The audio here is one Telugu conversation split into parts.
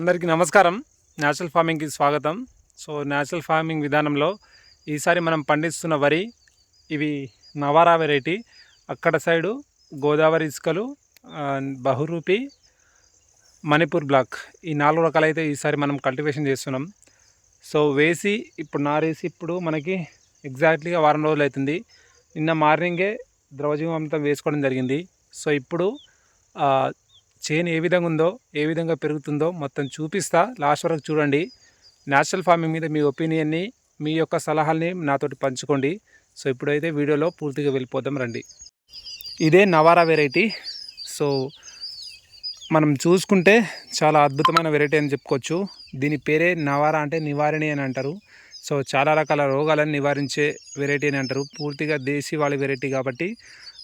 అందరికీ నమస్కారం. న్యాచురల్ ఫార్మింగ్కి స్వాగతం. సో న్యాచురల్ ఫార్మింగ్ విధానంలో ఈసారి మనం పండిస్తున్న వరి ఇవి నవారా వెరైటీ. అక్కడ సైడు గోదావరి ఇసుకలు బహురూపి మణిపూర్ బ్లాక్ ఈ నాలుగు రకాలైతే ఈసారి మనం కల్టివేషన్ చేస్తున్నాం. సో వేసి ఇప్పుడు నారేసి ఇప్పుడు మనకి ఎగ్జాక్ట్లీగా వారం రోజులు అవుతుంది నిన్న మార్నింగే ద్రవజీవామృతం వేసుకోవడం జరిగింది. సో ఇప్పుడు చేను ఏ విధంగా ఉందో ఏ విధంగా పెరుగుతుందో మొత్తం చూపిస్తా. లాస్ట్ వరకు చూడండి. న్యాచురల్ ఫార్మింగ్ మీద మీ ఒపీనియన్ని మీ యొక్క సలహాల్ని నాతోటి పంచుకోండి. సో ఇప్పుడైతే వీడియోలో పూర్తిగా వెళ్ళిపోదాం రండి. ఇదే నవారా వెరైటీ. సో మనం చూసుకుంటే చాలా అద్భుతమైన వెరైటీ అని చెప్పుకోవచ్చు. దీని పేరే నవారా అంటే నివారణి అని అంటారు. సో చాలా రకాల రోగాలను నివారించే వెరైటీ అని అంటారు. పూర్తిగా దేశీ వాళ్ళ వెరైటీ కాబట్టి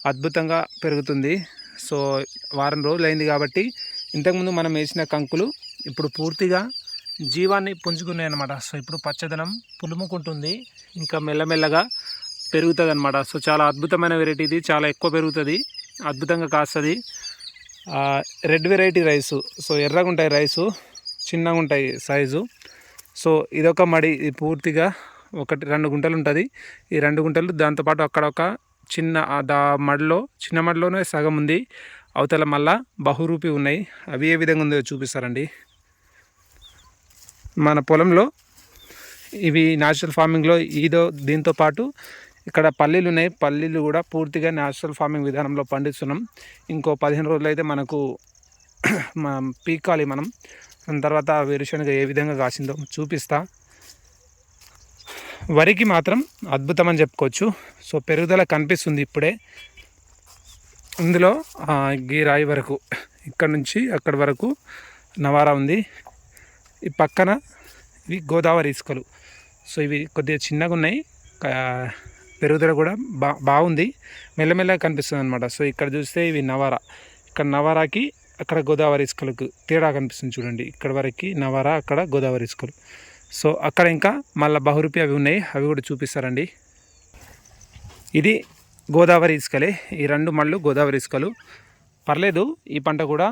అద్భుతంగా పెరుగుతుంది. సో వారం రోజులు అయింది కాబట్టి ఇంతకుముందు మనం వేసిన కంకులు ఇప్పుడు పూర్తిగా జీవాన్ని పుంజుకున్నాయి అనమాట సో ఇప్పుడు పచ్చదనం పులుముకుంటుంది. ఇంకా మెల్లమెల్లగా పెరుగుతుంది అనమాట సో చాలా అద్భుతమైన వెరైటీ ఇది. చాలా ఎక్కువ పెరుగుతుంది. అద్భుతంగా కాస్తుంది. రెడ్ వెరైటీ రైసు సో ఎర్రగా ఉంటాయి రైసు చిన్నగా ఉంటాయి సైజు సో ఇదొక మడి. పూర్తిగా ఒకటి రెండు గుంటలు ఉంటుంది ఈ రెండు గుంటలు దాంతోపాటు అక్కడ ఒక చిన్న దా మడిలో చిన్న మడిలోనే సగం ఉంది అవతల మళ్ళా బహురూపి ఉన్నాయి. అవి ఏ విధంగా ఉందో చూపిస్తారండి. మన పొలంలో ఇవి న్యాచురల్ ఫార్మింగ్లో ఈదో దీంతో పాటు ఇక్కడ పల్లీలు ఉన్నాయి. పల్లీలు కూడా పూర్తిగా న్యాచురల్ ఫార్మింగ్ విధానంలో పండిస్తున్నాం. ఇంకో పదిహేను రోజులు అయితే మనకు మనం పీకాలి మనం. దాని తర్వాత వేరుశనగ ఏ విధంగా కాసిందో చూపిస్తా. వరికి మాత్రం అద్భుతం అని చెప్పుకోవచ్చు. సో పెరుగుదల కనిపిస్తుంది ఇప్పుడే. ఇందులో ఆ, గీ రాయి వరకు ఇక్కడ నుంచి అక్కడి వరకు నవారా ఉంది. ఈ పక్కన ఇవి గోదావరి ఇసుకలు. సో ఇవి కొద్దిగా చిన్నగా ఉన్నాయి. పెరుగుదల కూడా బా బాగుంది. మెల్లమెల్లగా కనిపిస్తుంది అనమాట సో ఇక్కడ చూస్తే ఇవి నవారా. ఇక్కడ నవారాకి అక్కడ గోదావరి ఇసుకలకు తేడా కనిపిస్తుంది చూడండి. ఇక్కడ వరకు నవారా అక్కడ గోదావరి ఇసుకలు. సో అక్కడ ఇంకా మళ్ళీ బహురూపి అవి ఉన్నాయి. అవి కూడా చూపిస్తారండి. ఇది గోదావరి ఇసుకలే. ఈ రెండు మళ్ళు గోదావరి ఇసుకలు. పర్లేదు ఈ పంట కూడా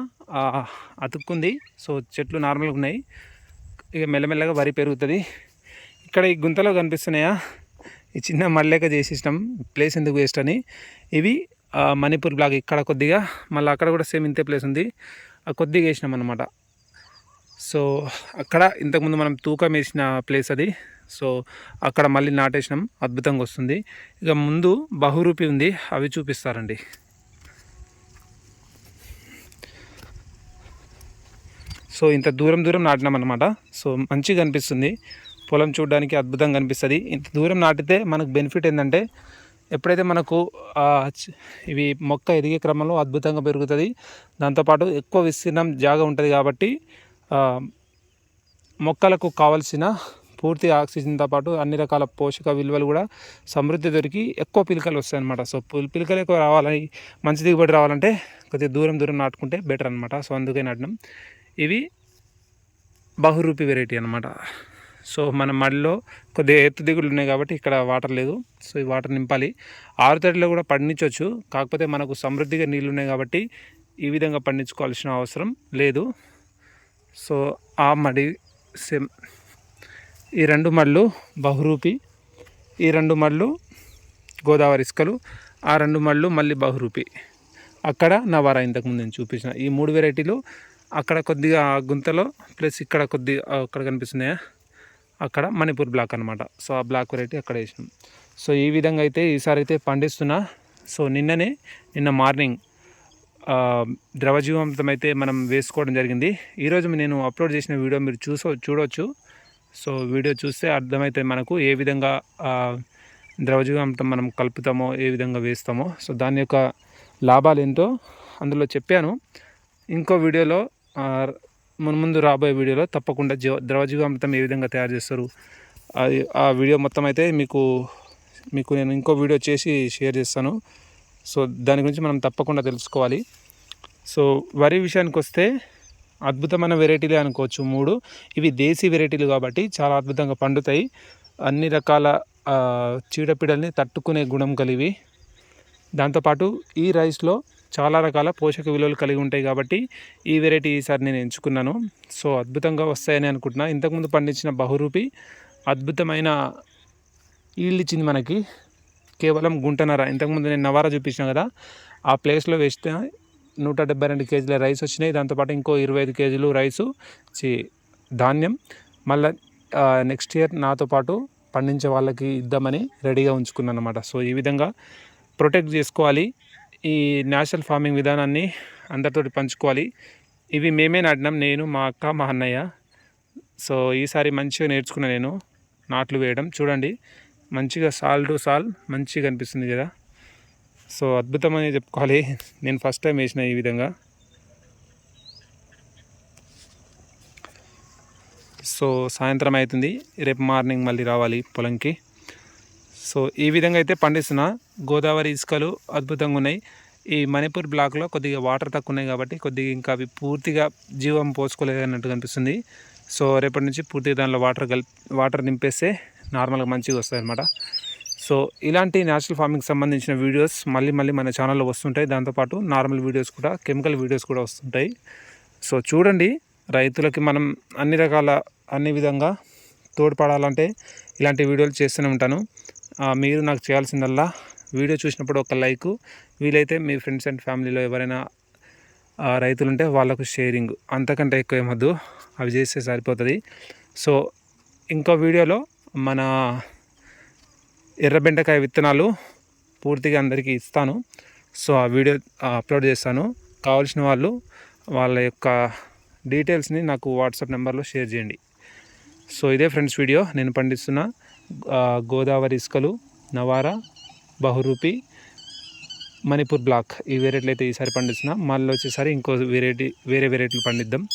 అతుక్కుంది. సో చెట్లు నార్మల్గా ఉన్నాయి. ఇక మెల్లమెల్లగా వరి పెరుగుతుంది. ఇక్కడ ఈ గుంతలో కనిపిస్తున్నాయా? ఈ చిన్న మళ్ళేక చేసేసినాం. ప్లేస్ ఎందుకు వేస్ట్ అని. ఇవి మణిపూర్ బ్లాక్ ఇక్కడ కొద్దిగా మళ్ళీ అక్కడ కూడా సేమ్ ఇంతే ప్లేస్ ఉంది. కొద్దిగా వేసినాం అనమాట సో అక్కడ ఇంతకుముందు మనం తూకం వేసిన ప్లేస్ అది. సో అక్కడ మళ్ళీ నాటేసినాం. అద్భుతంగా వస్తుంది. ఇక ముందు బహురూపి ఉంది. అవి చూపిస్తారండి. సో ఇంత దూరం దూరం నాటినాం అనమాట సో మంచిగా అనిపిస్తుంది. పొలం చూడడానికి అద్భుతంగా అనిపిస్తుంది. ఇంత దూరం నాటితే మనకు బెనిఫిట్ ఏంటంటే ఎప్పుడైతే మనకు ఇవి మొక్క ఎదిగే క్రమంలో అద్భుతంగా పెరుగుతుంది దాంతోపాటు ఎక్కువ విస్తీర్ణం జాగా ఉంటుంది కాబట్టి మొక్కలకు కావలసిన పూర్తి ఆక్సిజన్తో పాటు అన్ని రకాల పోషక విలువలు కూడా సమృద్ధి దొరికి ఎక్కువ పిలకలు వస్తాయి అనమాట సో పిల్- పిలకలు ఎక్కువ రావాలని మంచి దిగుబడి రావాలంటే కొద్దిగా దూరం దూరం నాటుకుంటే బెటర్ అనమాట సో అందుకే నాటడం ఇవి బహురూపి వెరైటీ అనమాట సో మన మడిలో కొద్దిగా ఎత్తు దిగులు ఉన్నాయి కాబట్టి ఇక్కడ వాటర్ లేదు. సో ఈ వాటర్ నింపాలి. ఆరు తడిలో కూడా పండించవచ్చు కాకపోతే మనకు సమృద్ధిగా నీళ్ళు ఉన్నాయి కాబట్టి ఈ విధంగా పండించుకోవాల్సిన అవసరం లేదు. సో ఆ మడి సేమ్ ఈ రెండు మళ్ళు బహురూపి ఈ రెండు మళ్ళు గోదావరి ఇసుకలు ఆ రెండు మళ్ళు మళ్ళీ బహురూపి. అక్కడ నవారా ఇంతకుముందు నేను చూపించిన. ఈ మూడు వెరైటీలు అక్కడ కొద్దిగా గుంతలో ప్లస్ ఇక్కడ కొద్దిగా అక్కడ కనిపిస్తున్నాయా? అక్కడ మణిపూర్ బ్లాక్ అనమాట సో ఆ బ్లాక్ వెరైటీ అక్కడ వేసినాం. సో ఈ విధంగా అయితే ఈసారి అయితే పండిస్తున్నా. సో నిన్ననే నిన్న మార్నింగ్ ద్రవజీవామృతం అయితే మనం వేసుకోవడం జరిగింది. ఈరోజు నేను అప్లోడ్ చేసిన వీడియో మీరు చూసో చూడవచ్చు సో వీడియో చూస్తే అర్థమైతే మనకు ఏ విధంగా ఆ, ద్రవజీవామృతం మనం కలుపుతామో ఏ విధంగా వేస్తామో. సో దాని యొక్క లాభాలు ఏంటో అందులో చెప్పాను. ఇంకో వీడియోలో మన మున్ ముందు రాబోయే వీడియోలో తప్పకుండా జీవ ద్రవజీవామృతం ఏ విధంగా తయారు చేస్తారు అది ఆ వీడియో మొత్తం అయితే మీకు మీకు నేను ఇంకో వీడియో చేసి షేర్ చేస్తాను. సో దాని గురించి మనం తప్పకుండా తెలుసుకోవాలి. సో వరి విషయానికి వస్తే అద్భుతమైన వెరైటీలే అనుకోవచ్చు మూడు. ఇవి దేశీ వెరైటీలు కాబట్టి చాలా అద్భుతంగా పండుతాయి. అన్ని రకాల చీడపీడల్ని తట్టుకునే గుణం కలివి దాంతోపాటు ఈ రైస్లో చాలా రకాల పోషక విలువలు కలిగి ఉంటాయి కాబట్టి ఈ వెరైటీ ఈసారి నేను ఎంచుకున్నాను. సో అద్భుతంగా వస్తాయని అనుకుంటున్నా. ఇంతకుముందు పండించిన బహురూపి అద్భుతమైన ఈల్డ్ ఇచ్చింది మనకి. కేవలం గుంటనర. ఇంతకుముందు నేను నవారా చూపించిన కదా ఆ ప్లేస్లో వేస్తే నూట డెబ్బై రెండు కేజీల రైస్ వచ్చినాయి. దాంతోపాటు ఇంకో ఇరవై ఐదు కేజీలు రైసు చి ధాన్యం. మళ్ళీ నెక్స్ట్ ఇయర్ నాతో పాటు పండించే వాళ్ళకి ఇద్దామని రెడీగా ఉంచుకున్నాను అనమాట సో ఈ విధంగా ప్రొటెక్ట్ చేసుకోవాలి. ఈ న్యాచురల్ ఫార్మింగ్ విధానాన్ని అందరితోటి పంచుకోవాలి. ఇవి మేమే నాటినాం నేను మా అక్క మా అన్నయ్య. సో ఈసారి మంచిగా నేర్చుకున్నా నేను నాట్లు వేయడం. చూడండి మంచిగా సాల్ టు సాల్ మంచిగా అనిపిస్తుంది కదా. సో అద్భుతమని చెప్పుకోవాలి. నేను ఫస్ట్ టైం వేసిన ఈ విధంగా. సో సాయంత్రం అవుతుంది. రేపు మార్నింగ్ మళ్ళీ రావాలి పొలంకి. సో ఈ విధంగా అయితే పండిస్తున్నా గోదావరి ఇసుకలు అద్భుతంగా ఉన్నాయి. ఈ మణిపూర్ బ్లాక్లో కొద్దిగా వాటర్ తక్కువ ఉన్నాయి కాబట్టి కొద్దిగా ఇంకా అవి పూర్తిగా జీవం పోసుకోలేదు అన్నట్టు కనిపిస్తుంది. సో రేపటి నుంచి పూర్తిగా దానిలో వాటర్ కలిపి వాటర్ నింపేస్తే నార్మల్గా మంచిగా వస్తాయి అనమాట సో ఇలాంటి న్యాచురల్ ఫార్మింగ్ సంబంధించిన వీడియోస్ మళ్ళీ మళ్ళీ మన ఛానల్లో వస్తుంటాయి. దాంతోపాటు నార్మల్ వీడియోస్ కూడా కెమికల్ వీడియోస్ కూడా వస్తుంటాయి. సో చూడండి. రైతులకి మనం అన్ని రకాల అన్ని విధంగా తోడ్పడాలంటే ఇలాంటి వీడియోలు చేస్తూనే ఉంటాను. మీరు నాకు చేయాల్సిందల్లా వీడియో చూసినప్పుడు ఒక లైక్ వీలైతే మీ ఫ్రెండ్స్ అండ్ ఫ్యామిలీలో ఎవరైనా రైతులు ఉంటే వాళ్ళకు షేరింగ్. అంతకంటే ఎక్కువ ఏమద్దు అవి చేస్తే సరిపోతుంది. సో ఇంకో వీడియోలో మన ఎర్రబెండకాయ విత్తనాలు పూర్తిగా అందరికీ ఇస్తాను. సో ఆ వీడియో అప్లోడ్ చేస్తాను. కావాల్సిన వాళ్ళు వాళ్ళ యొక్క డీటెయిల్స్ని నాకు వాట్సాప్ నెంబర్లో షేర్ చేయండి. సో ఇదే ఫ్రెండ్స్ వీడియో. నేను పండిస్తున్న గోదావరి ఇసుకలు నవారా బహురూపి మణిపూర్ బ్లాక్ ఈ వెరైటీలు అయితే ఈసారి పండిస్తున్నా. మళ్ళీ వచ్చేసరి ఇంకో వెరైటీ వేరే వెరైటీలు పండిద్దాం.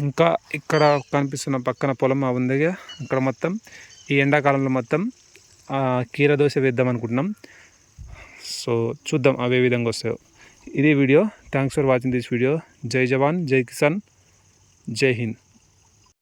ఇంకా ఇక్కడ కనిపిస్తున్న పక్కన పొలం ఉంది అక్కడ మొత్తం ఈ ఎండాకాలంలో మొత్తం కీర దోశ వేద్దాం అనుకుంటున్నాం. సో చూద్దాం అవే విధంగా వస్తాయో. ఇదే video. Thanks for watching this video జై జవాన్ జై కిసాన్ జై హింద్.